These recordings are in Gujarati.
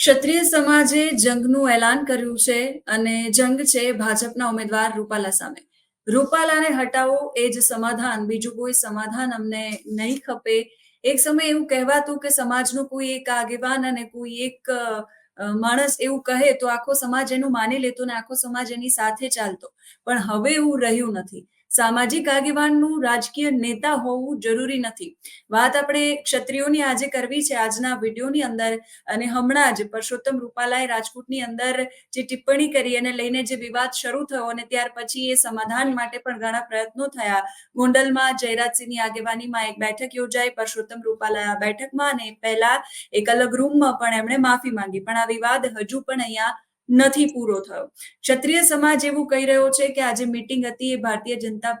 ક્ષત્રિય સમાજે જંગનું એલાન કર્યું છે અને જંગ છે ભાજપના ઉમેદવાર રૂપાલા સામે. રૂપાલાને હટાવો એ જ સમાધાન. બીજું કોઈ સમાધાન અમને નહીં ખપે. એક સમય એવું કહેવાતું કે સમાજનું કોઈ એક આગેવાન અને કોઈ એક માણસ એવું કહે તો આખો સમાજ એનું માની લેતો ને આખો સમાજ એની સાથે ચાલતો. પણ હવે એવું રહ્યું નથી. સામાજિક આગેવાનનું રાજકીય નેતા હોવું જરૂરી નથી. વાત આપણે ક્ષત્રિયોની આજે કરવી છે. આજના વિડીયોની અંદર અને હમણાં જ પરસોત્તમ રૂપાલાએ રાજકોટની અંદર જે ટિપ્પણી કરી અને લઈને જે વિવાદ શરૂ થયો અને ત્યાર પછી એ સમાધાન માટે પણ ઘણા પ્રયત્નો થયા. ગોંડલમાં જયરાજસિંહની આગેવાનીમાં એક બેઠક યોજાઈ. પરસોત્તમ રૂપાલા આ બેઠકમાં અને પહેલા એક અલગ રૂમમાં પણ એમણે માફી માંગી. પણ આ વિવાદ હજુ પણ અહીંયા નથી પૂરો થયો. ક્ષત્રિય સમાજ એવું કહી રહ્યો છે કે આજે મીટિંગ હતી, એ ભારતીય જનતા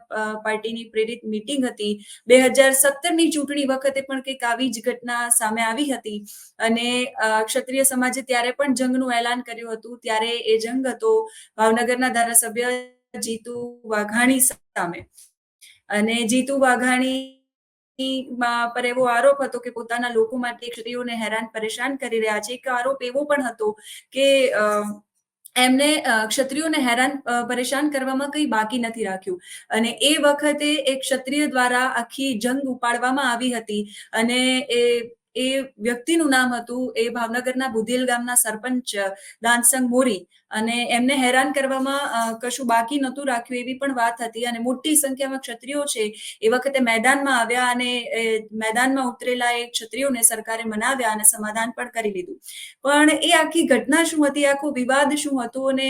પાર્ટીની પ્રેરિત મીટિંગ હતી. બે હજાર સત્તરની ચૂંટણી વખતે પણ કંઈક આવી જ ઘટના સામે આવી હતી અને ક્ષત્રિય સમાજે ત્યારે પણ જંગનું એલાન કર્યું હતું. ત્યારે એ જંગ હતો ભાવનગરના ધારાસભ્ય જીતુ વાઘાણી સામે. અને જીતુ વાઘાણી પર એવો આરોપ હતો કે પોતાના લોકો માટે સ્ત્રીઓને હેરાન પરેશાન કરી રહ્યા છે. એક આરોપ એવો પણ હતો કે એમને ક્ષત્રિયોને હેરાન પરેશાન કરવામાં કંઈ બાકી નથી રાખ્યું. અને એ વખતે એક ક્ષત્રિય દ્વારા આખી જંગ ઉપાડવામાં આવી હતી અને એ એ વ્યક્તિનું નામ હતું એ ભાવનગરના બુધેલ ગામના સરપંચ દાનસંગ મોરી. અને એમને હેરાન કરવામાં કશું બાકી નહોતું રાખ્યું એવી પણ વાત હતી. અને મોટી સંખ્યામાં ક્ષત્રિયો છે એ વખતે મેદાનમાં આવ્યા અને મેદાનમાં ઉતરેલા એ ક્ષત્રિયોને સરકારે મનાવ્યા અને સમાધાન પણ કરી લીધું. પણ એ આખી ઘટના શું હતી? આખો વિવાદ શું હતો? અને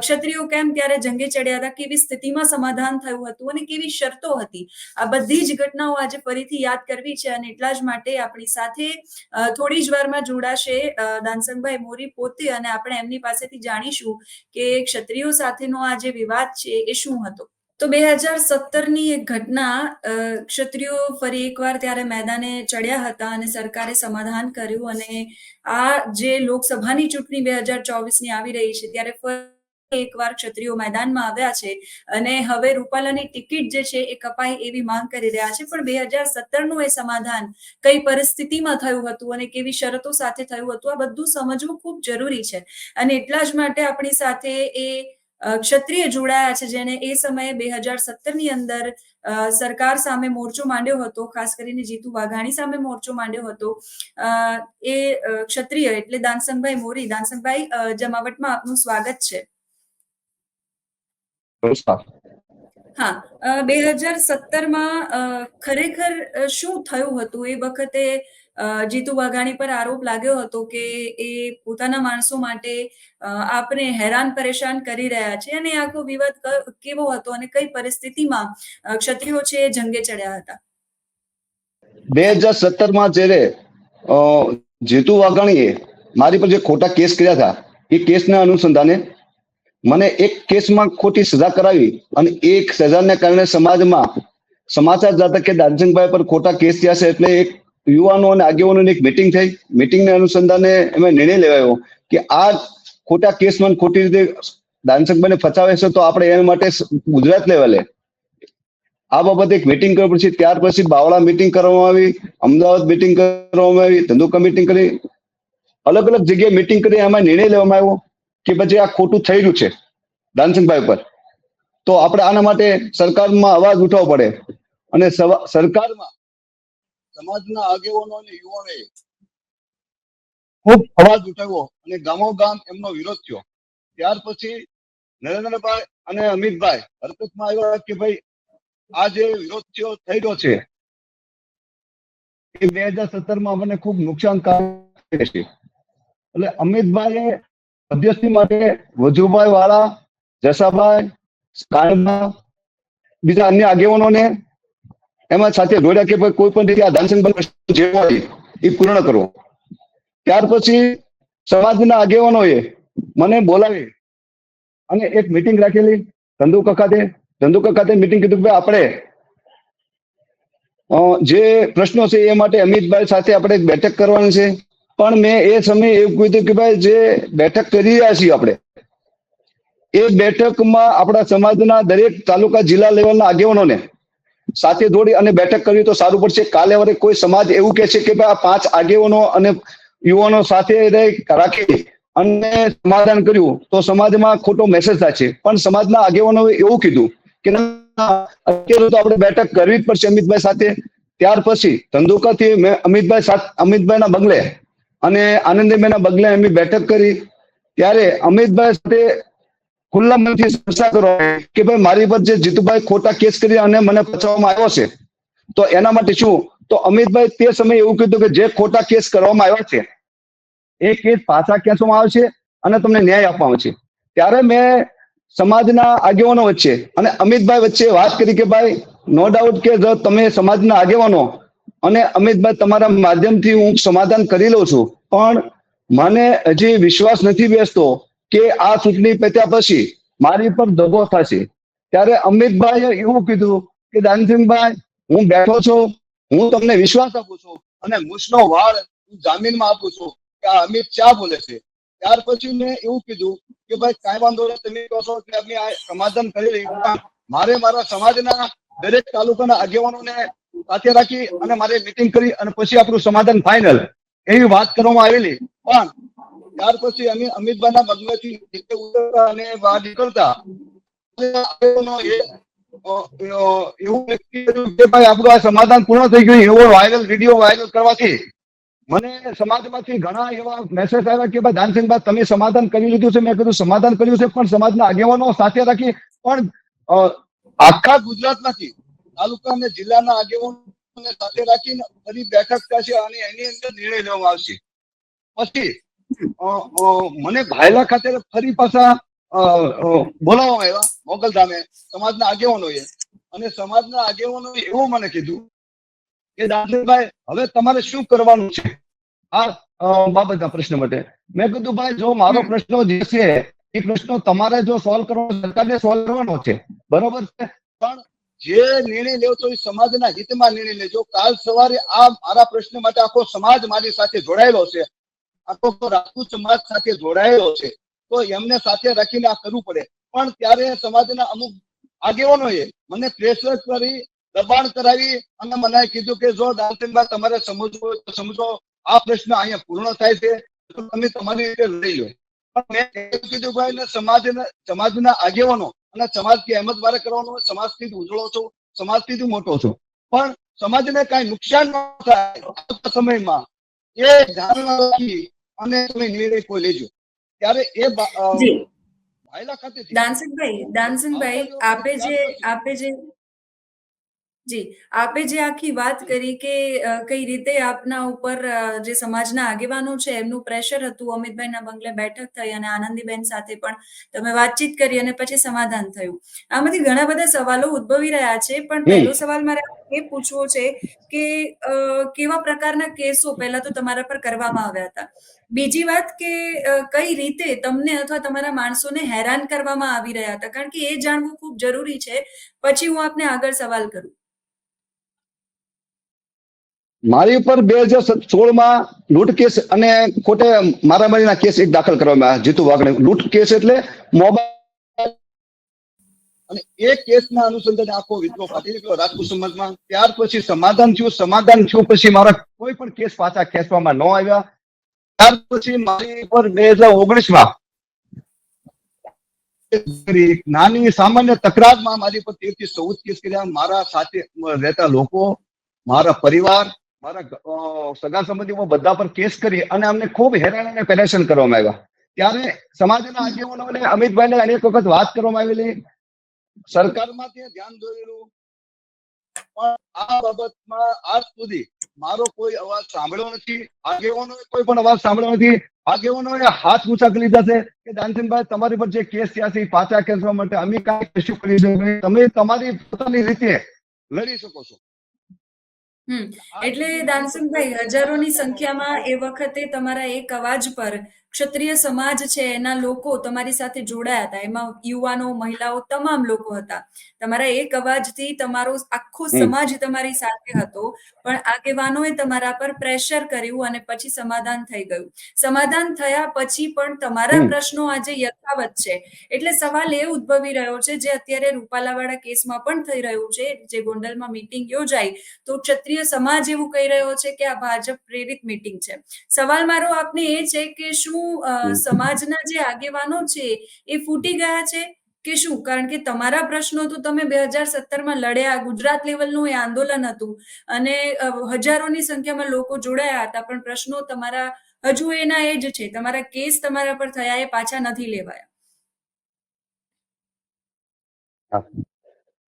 ક્ષત્રિયો કેમ ત્યારે જંગે ચડ્યા હતા? કેવી સ્થિતિમાં સમાધાન થયું હતું? અને કેવી શરતો હતી? આ બધી જ ઘટનાઓ આજે ફરીથી યાદ કરવી છે અને એટલા જ માટે આપણી સાથે થોડી જ વારમાં જોડાશે દાનસંગભાઈ મોરી પોતે અને આપણે એમની પાસેથી જાણીશું કે ક્ષત્રિયો સાથેનો આ જે વિવાદ છે એ શું હતો. તો બે હજાર સત્તરની એક ઘટના ક્ષત્રિયો ફરી એકવાર ત્યારે મેદાને ચડ્યા હતા અને સરકારે સમાધાન કર્યું અને આ જે લોકસભાની ચૂંટણી બે હજાર ચોવીસની આવી રહી છે, ત્યારે એકવાર ક્ષત્રિયો મેદાનમાં આવ્યા છે અને હવે રૂપાલાની ટિકિટ જે છે એ કપાય એવી માંગ કરી રહ્યા છે. પણ બે હજાર સત્તરનું એ સમાધાન કઈ પરિસ્થિતિમાં થયું હતું અને કેવી શરતો સાથે થયું હતું, આ બધું સમજવું ખૂબ જરૂરી છે. અને એટલા જ માટે આપણી સાથે એ ક્ષત્રિય જોડાયા છે જેને એ સમયે બે હજાર સત્તરની અંદર સરકાર સામે મોરચો માંડ્યો હતો, ખાસ કરીને જીતુ વાઘાણી સામે મોરચો માંડ્યો હતો. એ ક્ષત્રિય એટલે દાનસંગભાઈ મોરી. દાનસંગભાઈ જમાવટમાં આપનું સ્વાગત છે. હા બે હજાર સત્તરમાં ખરેખર શું થયું હતું? એ વખતે જીતુ વાઘાણી પર આરોપ લાગ્યો હતો કે એ પોતાના માણસો માટે આપને હેરાન પરેશાન કરી રહ્યા છે અને આખો વિવાદ કેવો હતો અને કઈ પરિસ્થિતિમાં ક્ષત્રિયો છે એ જંગે ચડ્યા હતા? બે હજાર સત્તરમાં જ્યારે જીતુ વાઘાણીએ મારી પર જે ખોટા કેસ કર્યા હતા એ કેસના અનુસંધાને મને એક કેસમાં ખોટી સજા કરાવી અને એક સજાને કારણે સમાજમાં, સમાચાર જતા કે દાનસિંહભાઈ પર ખોટા કેસ થયા છે એટલે એક યુવાનો અને આગેવાનોની એક મિટિંગ થઈ. મિટિંગને અનુસંધાને એમાં નિર્ણય લેવાયો કે આ ખોટા કેસમાં ખોટી રીતે દાનસિંહભાઈને ફસાવે છે તો આપણે એના માટે ગુજરાત લેવલે. આ બાબતે એક મિટિંગ કરવા પછી ત્યાર પછી બાવળા મિટિંગ કરવામાં આવી, અમદાવાદ મિટિંગ કરવામાં આવી, ધંધુકા મિટિંગ કરી. અલગ અલગ જગ્યાએ મિટિંગ કરી, એમાં નિર્ણય લેવામાં આવ્યો. કે પછી આ ખોટું થઈ રહ્યું છે દાનસિંહભાઈ ઉપર. તો આપણે આના માટે સરકારમાં અવાજ ઉઠાવવો પડે. અને સરકારમાં સમાજના આગેવાનો અને યુવાનોએ ખૂબ અવાજ ઉઠાવ્યો અને ગામો ગામ એમનો વિરોધ થયો. ત્યાર પછી નરેન્દ્રભાઈ અને અમિતભાઈ હરકતમાં આવ્યા કે ભાઈ, આ જે વિરોધ થયો, થઈ રહ્યો છે, એ બે હજાર સત્તરમાં આપણને ખૂબ નુકસાન છે. એટલે અમિતભાઈએ મધ્યસ્થી માટે વજુભાઈ વાળા જસાભાઈ કાનભા બીજા અન્ય આગેવાનોને એમાં સાથે જોડ્યા કે કોઈ પણ રીતે આ ધનસિંહ જે હોય એ પૂર્ણ કરો. ત્યાર પછી સમાજના આગેવાનોએ મને બોલાવી અને એક મિટિંગ રાખેલી ધંધુકા ખાતે ધંધુકા ખાતે મિટિંગ કીધું કે આપણે જે પ્રશ્નો છે એ માટે અમિતભાઈ સાથે આપણે એક બેઠક કરવાની છે. પણ મેં એ સમયે એવું કીધું કે ભાઈ જે બેઠક કરી રહ્યા છીએ આપણે, એ બેઠકમાં આપણા સમાજના દરેક તાલુકા જિલ્લા લેવલના આગેવાનોને સાથે જોડી અને બેઠક કરવી તો સારું પડશે. કાલે વરે કોઈ સમાજ એવું કે છે કે ભાઈ આ પાંચ આગેવાનો અને યુવાનો સાથે રાખી અને સમાધાન કર્યું તો સમાજમાં ખોટો મેસેજ થાય છે. પણ સમાજના આગેવાનોએ એવું કીધું કે અત્યારે તો આપણે બેઠક કરવી જ પડશે અમિતભાઈ સાથે. ત્યાર પછી ધંધુકાથી મેં અમિતભાઈ અમિતભાઈના બંગલે અને આનંદીભાઈના બગલે એમની બેઠક કરી. ત્યારે અમિતભાઈ સાથે ખુલ્લા મનથી ચર્ચા કરો કે ભાઈ મારી પર જે જીતુભાઈ ખોટા કેસ કરી અને મને પચાવવામાં આવ્યો છે, તો એના માટે શું? તો અમિતભાઈ તે સમયે એવું કીધું કે જે ખોટા કેસ કરવામાં આવ્યા છે, એ કેસ પાછા ખેંચવામાં આવશે અને તમને ન્યાય આપવામાં છે. ત્યારે મેં સમાજના આગેવાનો વચ્ચે અને અમિતભાઈ વચ્ચે વાત કરી કે ભાઈ નો ડાઉટ કે જો તમે સમાજના આગેવાનો અને અમિતભાઈ તમારા માધ્યમથી હું સમાધાન કરી લઉં છું, પણ મને હજી વિશ્વાસ નથી બેસતો કે આ ચૂંટણી પત્યા પછી મારી પર દગો થશે. ત્યારે અમિતભાઈએ એવું કીધું કે, દાનસિંહભાઈ, હું બેઠો છું, હું તમને વિશ્વાસ આપું છું અને મુસનો વાળ હું જામીનમાં આપું છું કે આ અમિત ચા બોલે છે? ત્યાર પછી મેં એવું કીધું કે, ભાઈ, કાંઈ વાંધો તમે કહો છો કે અમે આ સમાધાન કરી લઈએ. મારે મારા સમાજના દરેક તાલુકાના આગેવાનોને સાથે રાખી અને મારે મીટિંગ કરી અને પછી આપણું સમાધાન ફાઇનલ એવી વાત કરવામાં આવેલી. પણ ત્યાર પછી અમે અમિતભાઈના બંગલેથી નીચે ઉતરતા અને બહાર નીકળતા. સમાધાન પૂર્ણ થઈ ગયું. એવો વાયરલ વીડિયો વાયરલ કરવાથી મને સમાજમાંથી ઘણા એવા મેસેજ આવ્યા કે, ભાઈ દાનસિંહભાઈ તમે સમાધાન કરી લીધું છે. મેં કીધું, સમાધાન કર્યું છે, પણ સમાજના આગેવાનો સાથે રાખી. પણ આખા ગુજરાતમાંથી તાલુકા અને જિલ્લાના આગેવાનો સાથે રાખીને ફરી બેઠક થશે અને એની અંદર નિર્ણય લેવામાં આવશે. પછી મને ભાયલા ખાતે ફરી પાછા બોલાવવામાં આવ્યા મોગલધામે સમાજના આગેવાનોએ. અને સમાજના આગેવાનોએ એવું મને કીધું કે દાનસિંહભાઈ હવે તમારે શું કરવાનું છે? આ બાબતના પ્રશ્ન માટે. મેં કીધું, ભાઈ, જો મારો પ્રશ્ન જે છે, એ પ્રશ્નો તમારે જો સોલ્વ કરવાનો સરકારને સોલ્વ કરવાનો છે. બરોબર છે? પણ જે નિર્ણય લેવો તો એ સમાજના હિતમાં નિર્ણય લેજો. કાલ સવારે આ મારા પ્રશ્ન માટે આખો સમાજ મારી સાથે જોડાયેલો છે. આખો રાજપૂત સમાજ સાથે જોડાયેલો છે. તો એમને સાથે રાખીને આ કરવું પડે. પણ ત્યારે સમાજના અમુક આગેવાનોએ મને પ્રેશર કરી, દબાણ કરાવી અને મને કીધું કે જો દાનસિંહભાઈ તમારે સમજવું તો સમજો, આ પ્રશ્ન અહીંયા પૂર્ણ થાય છે. તમે તમારી રીતે લઈ લો. પણ મેં કીધું ભાઈ સમાજના સમાજના આગેવાનો અને સમાજ કે અહેમદ વારે કરવાનો સમાજથી ઉજળો છો સમાજથી મોટો છો. પણ સમાજને કાંઈ નુકસાન ન થાય સમયમાં એ ધ્યાનમાં રાખી અને તમે નિર્ણય કોઈ લેજો. ત્યારે એ દાનસિંહભાઈ દાનસિંહભાઈ આપે જે આપે જે જી આપે જે આખી વાત કરી કે કઈ રીતે આપના ઉપર જે સમાજના આગેવાનો છે એમનું પ્રેશર હતું અમિતભાઈના બંગલે બેઠક થઈ અને આનંદીબેન સાથે પણ તમે વાતચીત કરી અને પછી સમાધાન થયું. આમાંથી ઘણા બધા સવાલો ઉદ્ભવી રહ્યા છે પણ પહેલો સવાલ મારે એ પૂછવો છે કે કેવા પ્રકારના કેસો પહેલા તો તમારા પર કરવામાં આવ્યા હતા? બીજી વાત કે કઈ રીતે તમને અથવા તમારા માણસોને હેરાન કરવામાં આવી રહ્યા હતા? કારણ કે એ જાણવું ખૂબ જરૂરી છે. પછી હું આપને આગળ સવાલ કરું. મારી ઉપર બે હજાર સોળમાં લૂંટ કેસ અને ખોટે મારામારીના કેસ એક દાખલ કરવામાં આવ્યા, જીતુ વાઘણે. લૂંટ કેસ એટલે મોબાઈલ અને એ કેસના અનુસંધાને આખો વિદ્રોહ ફાટી નીકળ્યો રાજપૂત સમાજમાં. ત્યાર પછી સમાધાન થયું. સમાધાન થયું પછી મારા કોઈ પણ કેસ પાછા ખેંચવામાં ન આવ્યા. ત્યાર પછી મારી ઉપર બે હજાર ઓગણીસમાં નાની સામાન્ય તકરારમાં મારી પર તેરથી ચૌદ કેસ કર્યા. મારા સાથે રહેતા લોકો, મારા પરિવાર મારા સગા સંબંધીઓ બધા પર કેસ કરી અને અમને ખૂબ હેરાન અને પરેશાન કરવામાં આવ્યા. ત્યારે સમાજના આગેવાનોને અમિતભાઈને અનેક વખત વાત કરવામાં આવેલી. સરકારમાં તે ધ્યાન દોરેલું. પણ આ બાબતમાં આજ સુધી મારો કોઈ અવાજ સાંભળ્યો નથી. આગેવાનોએ કોઈ પણ અવાજ સાંભળ્યો નથી. આગેવાનોએ હાથ ઊંચા કરી લીધા છે કે દાનસિંહભાઈ તમારી પર જે કેસ થયા છે પાછા ખેંચવા માટે અમે કાંઈ કશું કરી તમે તમારી પોતાની રીતે લડી શકો છો. હમ. એટલે દાનસિંહભાઈ હજારોની સંખ્યામાં એ વખતે તમારા એક અવાજ પર ક્ષત્રિય સમાજ છે એના લોકો તમારી સાથે જોડાયા હતા. એમાં યુવાનો મહિલાઓ તમામ લોકો હતા. તમારા એક અવાજથી તમારો આખો સમાજ તમારી સાથે હતો પણ આગેવાનોએ તમારા પર પ્રેશર કર્યું અને પછી સમાધાન થઈ ગયું. સમાધાન થયા પછી પણ તમારા પ્રશ્નો આજે યથાવત છે. એટલે સવાલ એ ઉદ્ભવી રહ્યો છે જે અત્યારે રૂપાલાવાળા કેસમાં પણ થઈ રહ્યું છે જે ગોંડલમાં મિટિંગ યોજાઈ તો ક્ષત્રિય ક્ષત્રિય સમાજ એવું કહી રહ્યો છે કે આ ભાજપ પ્રેરિત મિટિંગ છે. સવાલ મારો આપને એ છે કે શું હમ. સમાજના જે આગેવાનો છે એ ફૂટી ગયા છે કે શું? કારણ કે તમારા પ્રશ્નો તો તમે બે હજાર સત્તરમાં લડ્યા ગુજરાત લેવલનું એ આંદોલન હતું અને હજારોની સંખ્યામાં લોકો જોડાયા હતા પણ પ્રશ્નો તમારા હજુ એના એ જ છે. તમારા કેસ તમારા પર થયા એ પાછા નથી લેવાયા.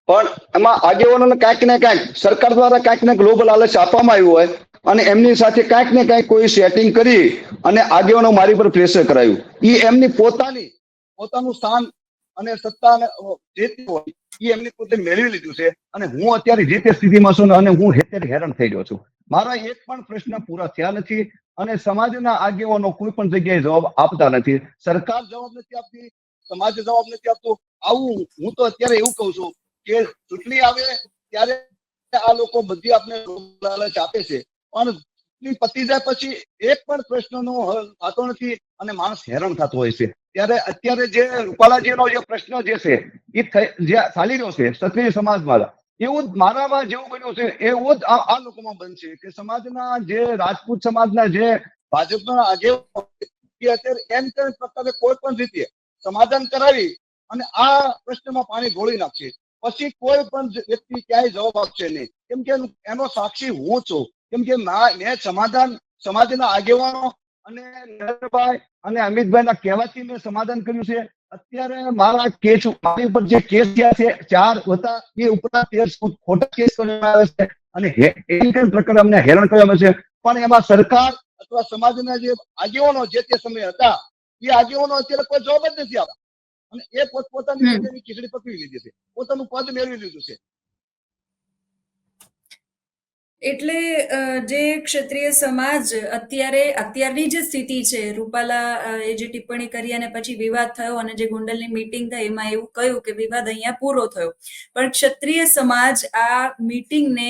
પણ એમાં આગેવાનોને કાંઈક ને કાંઈક સરકાર દ્વારા કાંઈક ને ગ્લોબલ લાલચ આપવામાં આવ્યું હોય અને એમની સાથે કાંઈક ને કાંઈક કોઈ સેટિંગ કરી અને આગેવાનો મારી પર પ્રેશર કરાયું. એ એમની પોતાની, પોતાનું સ્થાન અને સત્તા જે હોય એ એમની પોતે મેળવી લીધું છે. અને હું અત્યારે જે તે સ્થિતિમાં છું અને હું અત્યારે હેરાન થઈ ગયો છું. મારા એક પણ પ્રશ્ન પૂરા થયા નથી અને સમાજના આગેવાનો કોઈ પણ જગ્યાએ જવાબ આપતા નથી. સરકાર જવાબ નથી આપતી, સમાજ જવાબ નથી આપતો. આવું હું તો અત્યારે એવું કહું છું કે ચૂંટણી આવે ત્યારે આ લોકો બધી આપણે લાલચ આપે છે. પણ પતી જાય પછી એક પણ પ્રશ્નનો હલ થતો નથી અને માણસ હેરાન થતો હોય છે. ત્યારે અત્યારે જે રૂપાલાજીનો જે પ્રશ્ન જે છે એ જે ચાલી રહ્યો છે, ક્ષત્રિય સમાજમાં એવું મારામાં જેવું બન્યું છે, એવું જ આ લોકોમાં બનશે કે સમાજના જે રાજપૂત સમાજના જે ભાજપના આગેવાનો અત્યારે એમ કે પ્રકારે કોઈ પણ રીતે સમાધાન કરાવી અને આ પ્રશ્નમાં પાણી ઢોળી નાખશે. પછી કોઈ પણ વ્યક્તિ ક્યાંય જવાબ આપશે નહીં. કેમ કે એનો સાક્ષી હું છું. કેમ કે મેં સમાધાન સમાજના આગેવાનો અને નરેન્દ્રભાઈ અને અમિતભાઈના કહેવાથી મેં સમાધાન કર્યું છે. અત્યારે મારા કેસ મારી ઉપર જે કેસ થયા છે ચાર હતા એ ઉપરાંત તેર ખોટા કેસ કરવામાં આવે છે અને હે- એમ અમને હેરાન કરવામાં છે. પણ એમાં સરકાર અથવા સમાજના જે આગેવાનો જે તે સમયે હતા એ આગેવાનો અત્યારે કોઈ જવાબ જ નથી આપતા. અને એ પોતપોતાની ખીચડી પકવી લીધી છે. પોતાનું પદ મેળવી લીધું છે. એટલે જે ક્ષત્રિય સમાજ અત્યારે, અત્યારની જે સ્થિતિ છે, રૂપાલા એ જે ટિપ્પણી કરી અને પછી વિવાદ થયો અને જે ગોંડલની મીટિંગ થઈ, એમાં એવું કહ્યું કે વિવાદ અહીંયા પૂરો થયો. પણ ક્ષત્રિય સમાજ આ મીટિંગને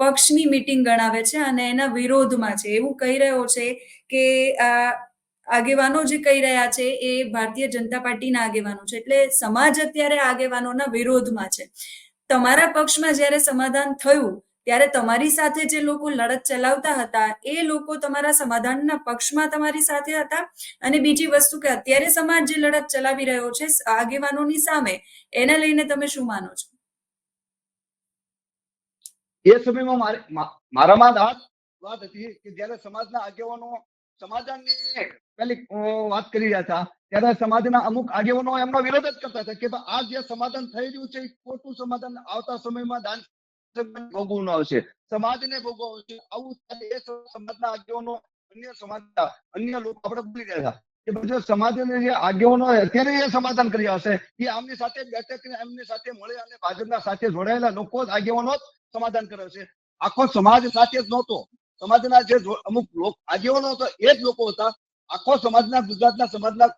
પક્ષની મીટિંગ ગણાવે છે અને એના વિરોધમાં છે. એવું કહી રહ્યો છે કે આ આગેવાનો જે કહી રહ્યા છે, એ ભારતીય જનતા પાર્ટીના આગેવાનો છે. એટલે સમાજ અત્યારે આગેવાનોના વિરોધમાં છે. તમારા પક્ષમાં જ્યારે સમાધાન થયું ત્યારે તમારી સાથે જે લોકો લડત ચલાવતા હતા, એ લોકો તમારા સમાધાનના પક્ષમાં તમારી સાથે હતા. અને બીજી વસ્તુ કે અત્યારે સમાજ જે લડત ચલાવી રહ્યો છે આગેવાનોની સામે, એને લઈને તમે શું માનો છો? એ સમયમાં મારે મારામાં આ વાત હતી કે જ્યારે સમાજના આગેવાનો સમાધાનની પેલી વાત કરી રહ્યા હતા, ત્યારે સમાજના અમુક આગેવાનો એમનો વિરોધ જ કરતા હતા કે આ જે સમાધાન થઈ રહ્યું છે, એ ખોટું સમાધાન આવતા સમયમાં દાન ભોગવવું આવશે સમાજને ભોગવવું આવું એ સમાજના આગેવાનો, અન્ય સમાજના, અન્ય લોકો આપણે ભૂલી રહ્યા કે બધા સમાજને જે આગેવાનો અત્યારે એ સમાધાન કર્યા હશે. એ આમની સાથે બેઠક કરીને એમની સાથે મળે અને ભાજપના સાથે જોડાયેલા લોકો જ આગેવાનો જ સમાધાન કરે છે. આખો સમાજ સાથે જ નહોતો. સમાજના જે અમુક લોકો આગેવાનો હતો, એ જ લોકો હતા. આખો સમાજના, ગુજરાતના સમાજના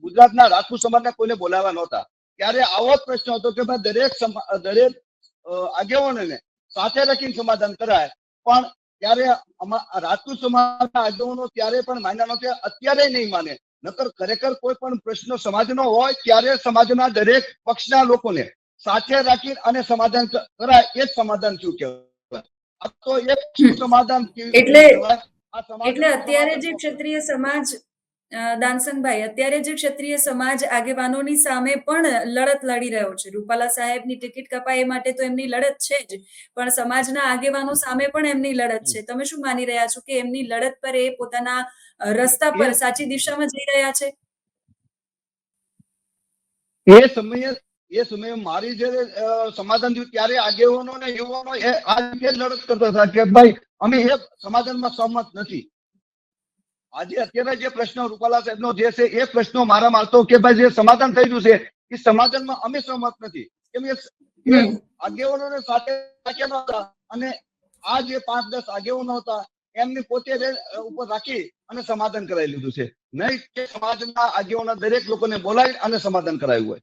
ગુજરાતના રાજપૂત સમાજના કોઈને બોલાવવા નહોતા. ત્યારે આવો જ પ્રશ્ન હતો કે ભાઈ દરેક દરેક આગેવાનોને સાથે રાખીને સમાધાન કરાય. પણ ત્યારે રાજપૂત સમાજના આગેવાનો ત્યારે પણ માન્યા નહોતા અત્યારે નહીં માને. નકર ખરેખર કોઈ પણ પ્રશ્ન સમાજનો હોય ત્યારે સમાજના દરેક પક્ષના લોકોને સાથે રાખી અને સમાધાન કરાય એ જ સમાધાન શું કહેવાય? આ તો એક સમાધાન એટલે- એટલે અત્યારે જે ક્ષત્રિય સમાજ દાનસંગભાઈ અત્યારે જે ક્ષત્રિય સમાજ આગેવાનોની સામે પણ લડત લડી રહ્યો છે. રૂપાલા સાહેબની ટિકિટ કપાય એ માટે તો એમની લડત છે જ પણ સમાજના આગેવાનો સામે પણ એમની લડત છે. તમે શું માની રહ્યા છો કે એમની લડત પર એ પોતાના રસ્તા પર સાચી દિશામાં જઈ રહ્યા છે? એ સમયે એ સમયે મારી જ્યારે સમાધાન થયું ત્યારે આગેવાનો અને યુવાનો એ આ લડત કરતા હતા કે ભાઈ અમે એ સમાધાનમાં સહમત નથી. આજે અત્યારે જે પ્રશ્ન રૂપાલા સાહેબનો જે છે એ પ્રશ્નો મારા હતો કે ભાઈ જે સમાધાન થઈ રહ્યું છે એ સમાધાનમાં અમે સહમત નથી. કેમ કે આગેવાનોને સાથે રાખ્યા નહોતા અને આ જે પાંચ દસ આગેવાનો હતા એમની પોતે ઉપર રાખી અને સમાધાન કરાવી લીધું છે. નહીં કે સમાજના આગેવાના દરેક લોકોને બોલાવી અને સમાધાન કરાવ્યું હોય.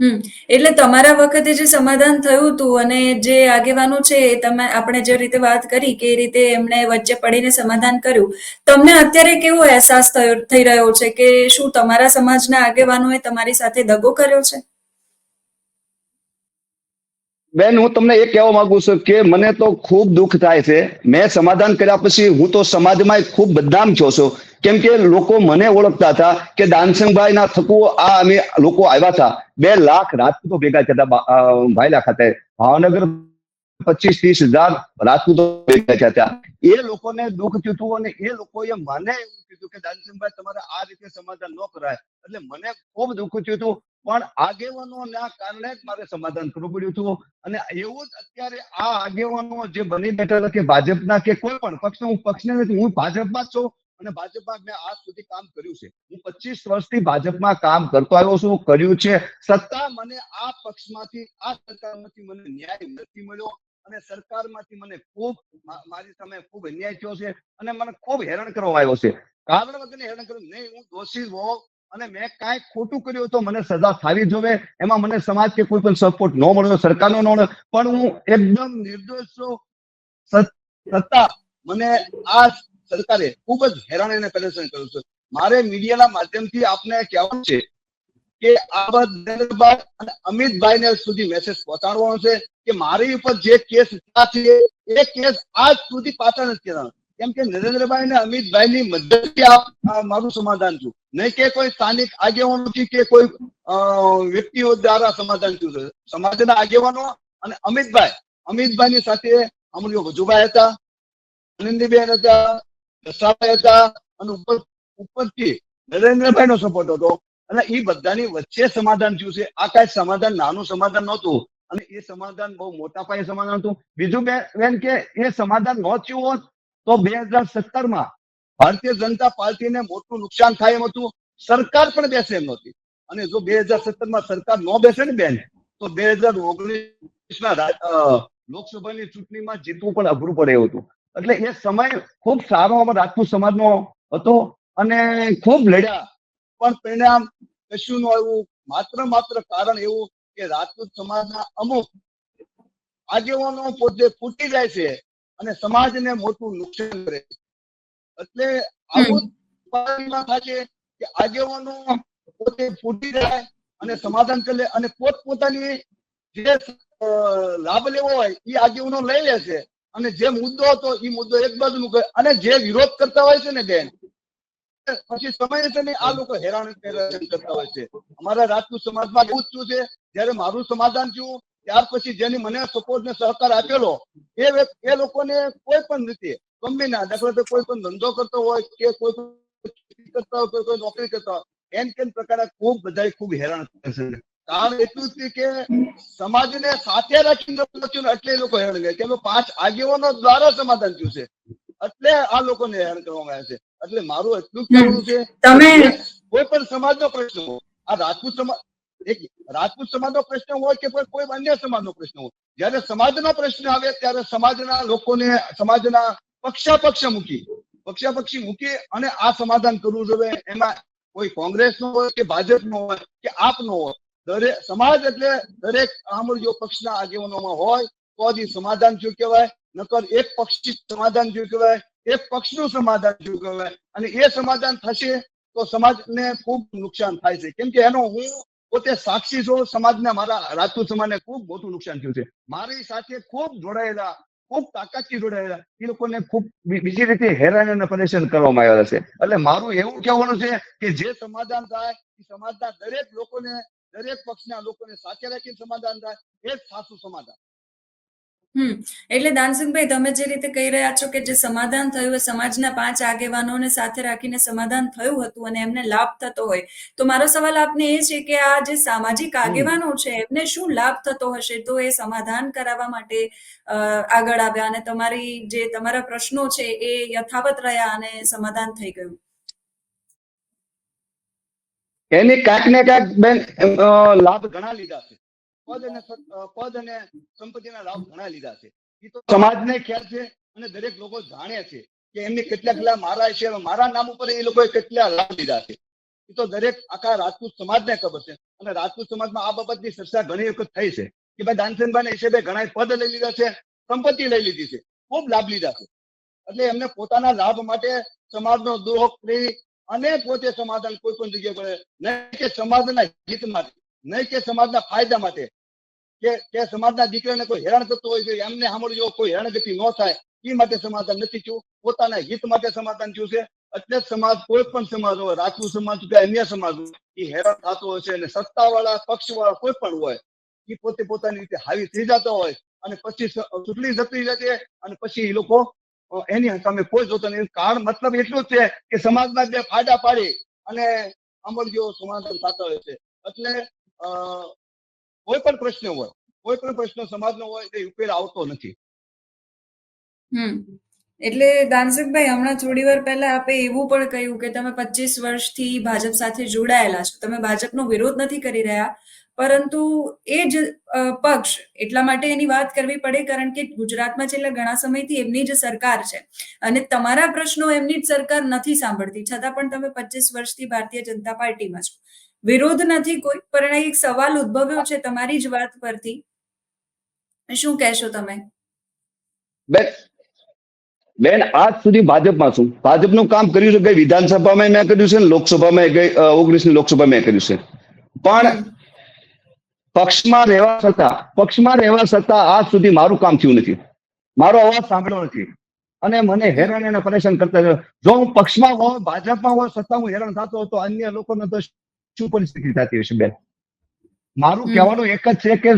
હમ. એટલે તમારા વખતે જે સમાધાન થયું હતું અને જે આગેવાનો છે તમે, આપણે જે રીતે વાત કરી કે એ રીતે એમણે વચ્ચે પડીને સમાધાન કર્યું, તમને અત્યારે કેવો અહેસાસ થયો, થઈ રહ્યો છે કે શું તમારા સમાજના આગેવાનોએ તમારી સાથે દગો કર્યો છે? બેન, હું તમને એ કહેવા માંગુ છું કે મને તો ખૂબ દુઃખ થાય છે. મેં સમાધાન કર્યા પછી હું તો સમાજમાં ખૂબ બદનામ થયો છું. કેમ કે લોકો મને ઓળખતા હતા કે દાનસિંહભાઈ ના થકુ આ અમે લોકો આવ્યા હતા. બે લાખ રાજપૂતો ભેગા થયા અ, ખાતે. ભાવનગર પચીસ ત્રીસ હજાર રાજપૂતો ભેગા થયા હતા. એ લોકોને દુઃખ થયું અને એ લોકોએ મને એવું કીધું કે દાનસિંહભાઈ તમારે આ રીતે સમાધાન ન કરાય. એટલે મને ખૂબ દુઃખ થયું હતું પણ આગેવાનોના કારણે જ મારે સમાધાન કરવું પડ્યું હતું. અને એવું જ અત્યારે આ આગેવાનો જે બની બેઠેલા કે ભાજપના કે કોઈ પણ પક્ષ હું પક્ષને નથી હું ભાજપમાં છું. અને ભાજપમાં મેં આજ સુધી કામ કર્યું છે. હું પચીસ વર્ષથી ભાજપમાં કામ કરતો આવ્યો છું, કર્યું છે. સત્તા મને આ પક્ષમાંથી, આ સરકારમાંથી મને ન્યાય નથી મળ્યો અને સરકારમાંથી મને ખૂબ મારી સામે ખૂબ અન્યાય થયો છે અને મને ખૂબ હેરાન કરવામાં આવ્યો છે. કારણ વગરને હેરાન કર્યું, નહીં, હું દોષી હોઉં અને મેં કાંઈ ખોટું કર્યું તો મને સજા થવી જોવે. એમાં મને સમાજ કે કોઈ પણ સપોર્ટ ન મળ્યો, સરકારનો ન મળ્યો. પણ હું એકદમ નિર્દોષ છું. સત્તા મને આ સરકારે ખૂબ જ હેરાન અને કર્યું છે. મારે મીડિયાના માધ્યમથી આપને કહેવાનું છે કે આ બાદ નરેન્દ્રભાઈ અને અમિતભાઈને સુધી મેસેજ પહોંચાડવાનો છે કે મારી ઉપર જે કેસ છે, એ કેસ આજ સુધી પાછા નથી કરવાના કેમ કે નરેન્દ્રભાઈ અને અમિતભાઈની મદદથી આ મારું સમાધાન થયું. નહીં કે કોઈ સ્થાનિક આગેવાનોથી કે કોઈ વ્યક્તિઓ દ્વારા સમાધાન થયું છે. સમાજના આગેવાનો અને અમિતભાઈ, અમિતભાઈની સાથે અમરીઓ વજુભાઈ હતા, આનંદીબેન હતા દસાભાઈ હતા અને ઉપર, ઉપરથી નરેન્દ્રભાઈ નો સપોર્ટ હતો. અને એ બધાની વચ્ચે સમાધાન થયું છે. આ કાંઈ સમાધાન, નાનું સમાધાન નહોતું. અને એ સમાધાન બહુ મોટા પાયે સમાધાન હતું. બીજું બેન કે એ સમાધાન ન થયું હોત તો બે હજાર સત્તરમાં ભારતીય જનતા પાર્ટીને મોટું નુકસાન થાય એમ હતું. સરકાર પણ બેસે એમ નહોતી. અને જો બે હજાર સત્તરમાં સરકાર ન બેસે ને બેન, તો બે હજાર ઓગણીસ ના લોકસભાની ચૂંટણીમાં જીતવું પણ અઘરું પડે એવું હતું. એટલે એ સમય ખૂબ સારો અમારા રાજપૂત સમાજનો હતો અને ખૂબ લડ્યા. પણ પરિણામ કશું નું આવ્યું. માત્ર માત્ર કારણ એવું કે રાજપૂત સમાજના અમુક આગેવાનો પોતે ફૂટી જાય છે અને સમાજને મોટું નુકસાન કરે છે. એટલે આવું થાય છે કે આગેવાનો પોતે ફૂટી જાય અને સમાધાન કરી અને પોતપોતાની જે લાભ લેવો હોય એ આગેવાનો લઈ લે છે. અને જે મુદ્દો હતો એ મુદ્દો એક બાજુ મૂકે અને જે વિરોધ કરતા હોય છે ને બેન, પછી સમય છે ને આ લોકો હેરાન કરતા હોય છે. અમારા રાજપૂત સમાજમાં એવું જ છે, જયારે મારું સમાધાન થયું, ત્યાર પછી જેની મને સપોર્ટ ને સહકાર આપેલો, એ એ લોકોને કોઈ પણ રીતે, ગમે ના, દાખલા કોઈ પણ ધંધો કરતો હોય કે કોઈ કરતા હોય, કોઈ નોકરી કરતા હોય, એમ કેમ પ્રકારે ખૂબ બધા ખૂબ હેરાન કરે છે. કારણ એટલું જ કે સમાજને સાથે રાખીને પહોંચ્યું એટલે એ લોકો હેરાન ગયા કેમ પાંચ આગેવાનો દ્વારા સમાધાન થયું છે. એટલે આ લોકોને હેરાન કરવામાં આવ્યા છે. એટલે મારું એટલું જ કહેવું છે કોઈ પણ સમાજનો પ્રશ્ન હોય આ રાજપૂત સમાજ એક રાજપૂત સમાજનો પ્રશ્ન હોય કે કોઈ કોઈ અન્ય સમાજનો પ્રશ્ન હોય જ્યારે સમાજનો પ્રશ્ન આવે ત્યારે સમાજના લોકોને સમાજના પક્ષાપક્ષ મૂકી પક્ષાપક્ષી મૂકી અને આ સમાધાન કરવું જોઈએ. એમાં કોઈ કોંગ્રેસ નો હોય કે ભાજપ નો હોય કે આપનો હોય દરેક સમાજ એટલે દરેક આમળીઓ પક્ષના આગેવાનોમાં હોય, તો જ સમાધાન શું કહેવાય. નકર એક પક્ષી સમાધાન શું કહેવાય, એક પક્ષનું સમાધાન શું કહેવાય. અને એ સમાધાન થશે તો સમાજને ખૂબ નુકસાન થાય છે. કેમ કે એનો હું પોતે સાક્ષી છું, સમાજને મારા રાજપૂત સમાજને ખૂબ મોટું નુકસાન થયું છે. મારી સાથે ખૂબ જોડાયેલા, ખૂબ તાકાતથી જોડાયેલા એ લોકોને ખૂબ બીજી રીતે હેરાન અને પરેશાન કરવામાં આવ્યા છે. એટલે મારું એવું કહેવાનું છે કે જે સમાધાન થાય એ સમાજના દરેક લોકોને દરેક પક્ષના લોકોને સાથે રાખીને સમાધાન થાય એ જ સાચું સમાધાન. હમ. એટલે દાનસિંહભાઈ તમે જે રીતે કહી રહ્યા છો કે જે સમાધાન થયું એ સમાજના પાંચ આગેવાનોને સાથે રાખીને સમાધાન થયું હતું અને એમને લાભ થતો હોય તો મારો સવાલ આપને એ છે કે આ જે સામાજિક આગેવાનો છે એમને શું લાભ થતો હશે? તો એ સમાધાન કરાવવા માટે આગળ આવ્યા અને તમારી જે તમારા પ્રશ્નો છે એ યથાવત રહ્યા અને સમાધાન થઈ ગયું. એની કાંઈક ને કાંઈક બેન લાભ ઘણા લીધા છે. પદ અને પદ અને સંપત્તિના લાભ ઘણા લીધા છે. એ તો સમાજને ખ્યાલ છે અને દરેક લોકો જાણે છે કે એમને કેટલા કેટલા મારા છે મારા નામ ઉપર એ લોકોએ કેટલા લાભ લીધા છે. એ તો દરેક આખા રાજપૂત સમાજને ખબર છે. અને રાજપૂત સમાજમાં આ બાબતની ચર્ચા ઘણી વખત થઈ છે કે ભાઈ દાનસેનભાઈ હિસાબે ઘણા પદ લઈ લીધા છે, સંપત્તિ લઈ લીધી છે, ખૂબ લાભ લીધા છે. એટલે એમને પોતાના લાભ માટે સમાજનો દોહ અને પોતે સમાધાન કોઈ પણ જગ્યાએ કરે નહીં કે સમાજના હિત માટે નહીં કે સમાજના ફાયદા માટે કે સમાજના દીકરાને કોઈ હેરાન થતું હોય છે, એમને સાંભળજો કોઈ હેરાનગતિ ન થાય એ માટે સમાધાન નથી થયું. પોતાના હિત માટે સમાધાન થયું છે. એટલે સમાજ, કોઈ પણ સમાજ હોય, રાજપૂત સમાજ કે અન્ય સમાજ એ હેરાન થતો હોય છે અને સત્તાવાળા, પક્ષવાળા કોઈ પણ હોય એ પોતે પોતાની રીતે હાવી થઈ જતો હોય અને પછી ચૂંટણી જતી જતી અને પછી એ લોકો એની સામે કોઈ જોતો નહીં કારણ મતલબ એટલું જ છે કે સમાજના બે ફાડા પાડી અને સાંભળજો સમાધાન થતા હોય છે એટલે કોઈ પણ પ્રશ્ન હોય, કોઈ પણ પ્રશ્ન સમાજનો હોય, એ ઉકેલ આવતો નથી. એટલે દાનસુખભાઈ, હમણાં થોડી વાર પહેલા આપે એવું પણ કહ્યું કે તમે પચીસ વર્ષથી ભાજપ સાથે જોડાયેલા છો. તમે ભાજપનો વિરોધ નથી કરી રહ્યા. પરંતુ એ જ પક્ષ એટલા માટે એની વાત કરવી પડે કારણ કે ગુજરાતમાં છેલ્લા ઘણા સમયથી એમની જ સરકાર છે. અને તમારા પ્રશ્નો એમની જ સરકાર નથી સાંભળતી. છતાં પણ તમે પચીસ વર્ષથી ભારતીય જનતા પાર્ટીમાં છો. વિરોધ નથી કોઈ, પણ એક સવાલ ઉદ્ભવ્યો છે તમારી જ વાત પરથી. શું કહેશો તમે? બેન બેન, આજ સુધી ભાજપમાં છું. ભાજપનું કામ કર્યું છે ગઈ વિધાનસભામાં મેં કર્યું છે લોકસભામાં ગઈ ઓગણીસની લોકસભામાં મેં કર્યું છે. પણ પક્ષમાં રહેવા છતાં પક્ષમાં રહેવા છતાં આજ સુધી મારું કામ થયું નથી. મારો અવાજ સાંભળ્યો નથી. અને મને હેરાન અને પરેશાન કરતા જો હું પક્ષમાં હોઉં ભાજપમાં હોઉં છતાં હું હેરાન થતો હતો અન્ય લોકોને તો શું પરિસ્થિતિ થતી હશે બેન? મારું કહેવાનું એક જ છે કે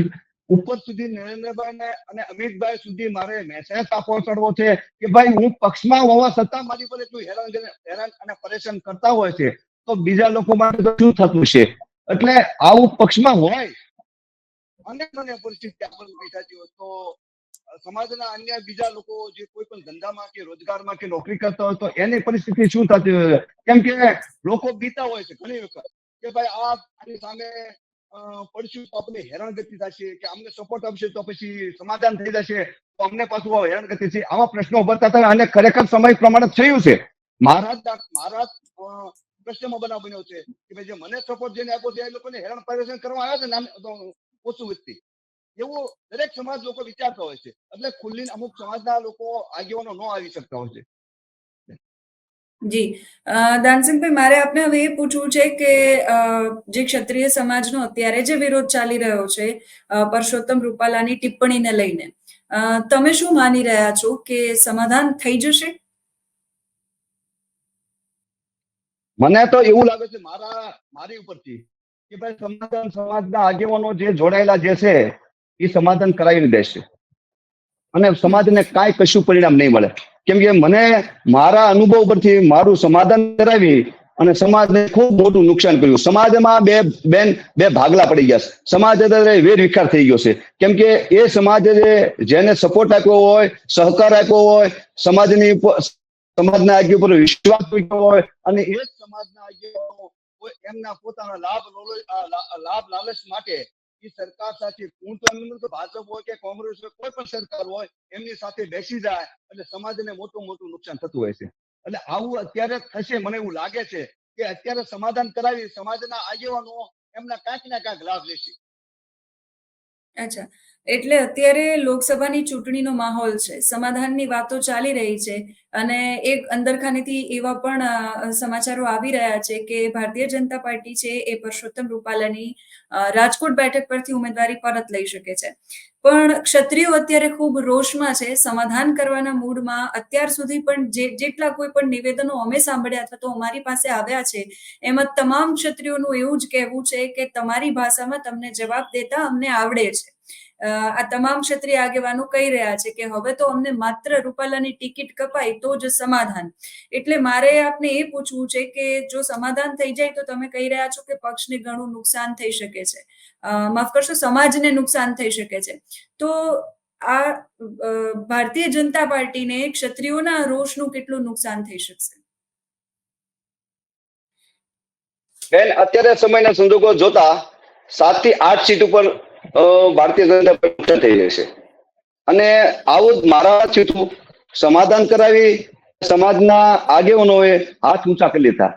ઉપર સુધી નરેન્દ્રભાઈ ને અને અમિતભાઈ સુધી મારે મેસેજ પહોંચાડવો છે કે ભાઈ હું પક્ષમાં હોવા છતાં મારી પર એટલું હેરાન હેરાન અને પરેશાન કરતા હોય છે તો બીજા લોકો માટે તો શું થતું છે એટલે આવું પક્ષમાં હોય ઊભી થતી સમાજના અન્ય બીજા લોકો જે કોઈ પણ ધંધામાં કે રોજગારમાં કે નોકરી કરતા હોય તો એની પરિસ્થિતિ શું થતી હોય કેમ કે લોકો બીતા હોય છે ઘણી વખત કે ભાઈ આની સામે પડશું તો આપણે હેરાનગતિ થશે કે અમને સપોર્ટ આપશે તો પછી સમાધાન થઈ જશે તો અમને પાછું હેરાન હેરાનગતિ છે. આવા પ્રશ્નો ઉભરતા હતા અને ખરેખર સમય પ્રમાણે થયું છે. મહારાજ જ દાખ- મારા જ, અ, પ્રશ્નમાં બનાવ બન્યો છે કે ભાઈ જે મને સપોર્ટ જેને આપ્યો છે એ લોકોને હેરાન પરેશાન કરવા આવ્યા છે ઓછું વ્યક્તિ એવું દરેક સમાજ લોકો વિચારતા હોય છે. એટલે ખુલ્લી અમુક સમાજના લોકો આગેવાનો ન આવી શકતા હોય છે. જી. દાનસિંહભાઈ મારે આપને હવે એ પૂછવું છે કે જે ક્ષત્રિય સમાજનો અત્યારે જે વિરોધ ચાલી રહ્યો છે પરસોત્તમ રૂપાલાની ટિપ્પણીને લઈને તમે શું માની રહ્યા છો કે સમાધાન થઈ જશે? મને તો એવું લાગે છે મારા મારી ઉપરથી. કે ભાઈ સમાધાન સમાજના આગેવાનો જે જોડાયેલા જે છે, એ સમાધાન કરાવી દેશે અને સમાજને કાંઈ કશું પરિણામ નહીં મળે. કેમ કે મને મારા અનુભવ પરથી મારું સમાધાન કરાવી અને સમાજને ખૂબ મોટું નુકસાન કર્યું. સમાજમાં બે બેન, બે ભાગલા પડી ગયા છે. સમાજ વેર વિખાર થઈ ગયો છે. કેમ કે એ સમાજે જેને સપોર્ટ આપ્યો હોય, સહકાર આપ્યો હોય, સમાજની સમાજના આગળ ઉપર વિશ્વાસ હોય અને એ જ સમાજના કોઈ એમના પોતાના લાભ લાભ લાલચ માટે એ સરકાર સાથે હું તો એમ કે ભાજપ હોય કે કોંગ્રેસ હોય, કોઈ પણ સરકાર હોય, એમની સાથે બેસી જાય એટલે સમાજને મોટું મોટું નુકસાન થતું હોય છે. એટલે આવું અત્યારે થશે મને એવું લાગે છે કે અત્યારે સમાધાન કરાવી, સમાજના આગેવાનો એમના કાંઈક ને કાંઈક લાભ લેશે. અચ્છા. એટલે અત્યારે લોકસભાની ચૂંટણીનો માહોલ છે. સમાધાનની વાતો ચાલી રહી છે અને એક અંદરખાનેથી એવા પણ સમાચારો આવી રહ્યા છે કે ભારતીય જનતા પાર્ટી છે એ પરસોત્તમ રૂપાલાની રાજકોટ બેઠક પરથી ઉમેદવારી પરત લઈ શકે છે. પણ ક્ષત્રિયો અત્યારે ખૂબ રોષમાં છે. સમાધાન કરવાના મૂડમાં અત્યાર સુધી પણ જે, જેટલા કોઈ પણ નિવેદનો અમે સાંભળ્યા અથવા તો અમારી પાસે આવ્યા છે, એમાં તમામ ક્ષત્રિયોનું એવું જ કહેવું છે કે તમારી ભાષામાં તમને જવાબ દેતા અમને આવડે છે. આ તમામ ક્ષત્રિય આગેવાનો કહી રહ્યા છે કે હવે તો અમને માત્ર રૂપાલાની ટિકિટ કપાય તો જ સમાધાન. એટલે મારે આપને એ પૂછવું છે કે જો સમાધાન થઈ જાય તો તમે કહી રહ્યા છો કે પક્ષને ઘણું નુકસાન થઈ શકે છે. માફ કરશો, સમાજને નુકસાન થઈ શકે છે. તો આ ભારતીય જનતા પાર્ટીને ક્ષત્રિયોના રોષનું કેટલું નુકસાન થઈ શકશે? બેન, અત્યારે સમયના સંજોગો જોતા સાતથી આઠ સીટ ઉપર ભારતીય જનતા પાર્ટી થઈ જશે. અને આવું જ મારા થયું સમાધાન કરાવી સમાજના આગેવાનોએ હાથ ઊંચા કરી લીધા.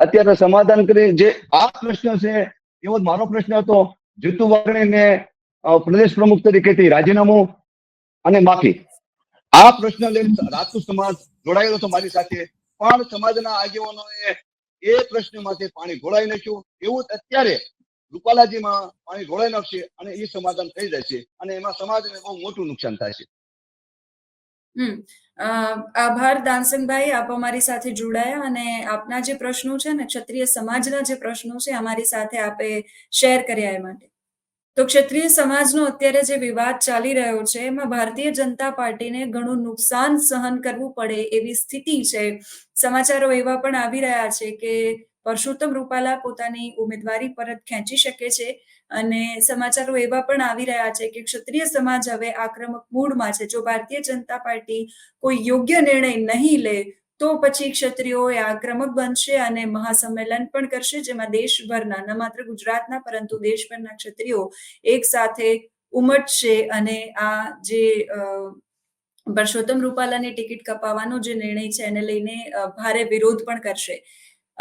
અત્યારે સમાધાન કરી જે આ પ્રશ્ન છે, એવો જ મારો પ્રશ્ન હતો. જીતુ વાઘણીને પ્રદેશ પ્રમુખ તરીકેથી રાજીનામું અને માફી. આ પ્રશ્ન લઈને રાજપૂત સમાજ જોડાયેલો હતો મારી સાથે. પણ સમાજના આગેવાનોએ એ પ્રશ્ન માટે પાણી ઘોળાઈ નાખ્યું. એવું અત્યારે રૂપાલાજીમાં પાણી ઢોળાઈ નાખશે અને એ સમાધાન થઈ જાય અને એમાં સમાજને બહુ મોટું નુકસાન થાય છે. આભાર દાનસિંહભાઈ આપ અમારી સાથે જોડાયા અને આપના જે પ્રશ્નો છે ને, ક્ષત્રિય સમાજના જે પ્રશ્નો છે, અમારી સાથે આપે શેર કર્યા એ માટે. તો ક્ષત્રિય સમાજનો અત્યારે જે વિવાદ ચાલી રહ્યો છે, એમાં ભારતીય જનતા પાર્ટીને ઘણું નુકસાન સહન કરવું પડે એવી સ્થિતિ છે. સમાચારો એવા પણ આવી રહ્યા છે કે પરસોત્તમ રૂપાલા પોતાની ઉમેદવારી પરત ખેંચી શકે છે અને સમાચારો એવા પણ આવી રહ્યા છે કે ક્ષત્રિય સમાજ હવે આક્રમક મૂડમાં છે. જો ભારતીય જનતા પાર્ટી કોઈ યોગ્ય નિર્ણય નહીં લે, તો પછી ક્ષત્રિયો એ આક્રમક બનશે અને મહાસંમેલન પણ કરશે, જેમાં દેશભરના, ન માત્ર ગુજરાતના, પરંતુ દેશભરના ક્ષત્રિયો એક સાથે ઉમટશે અને આ જે પરસોત્તમ રૂપાલાની ટિકિટ કપાવવાનો જે નિર્ણય છે એને લઈને ભારે વિરોધ પણ કરશે.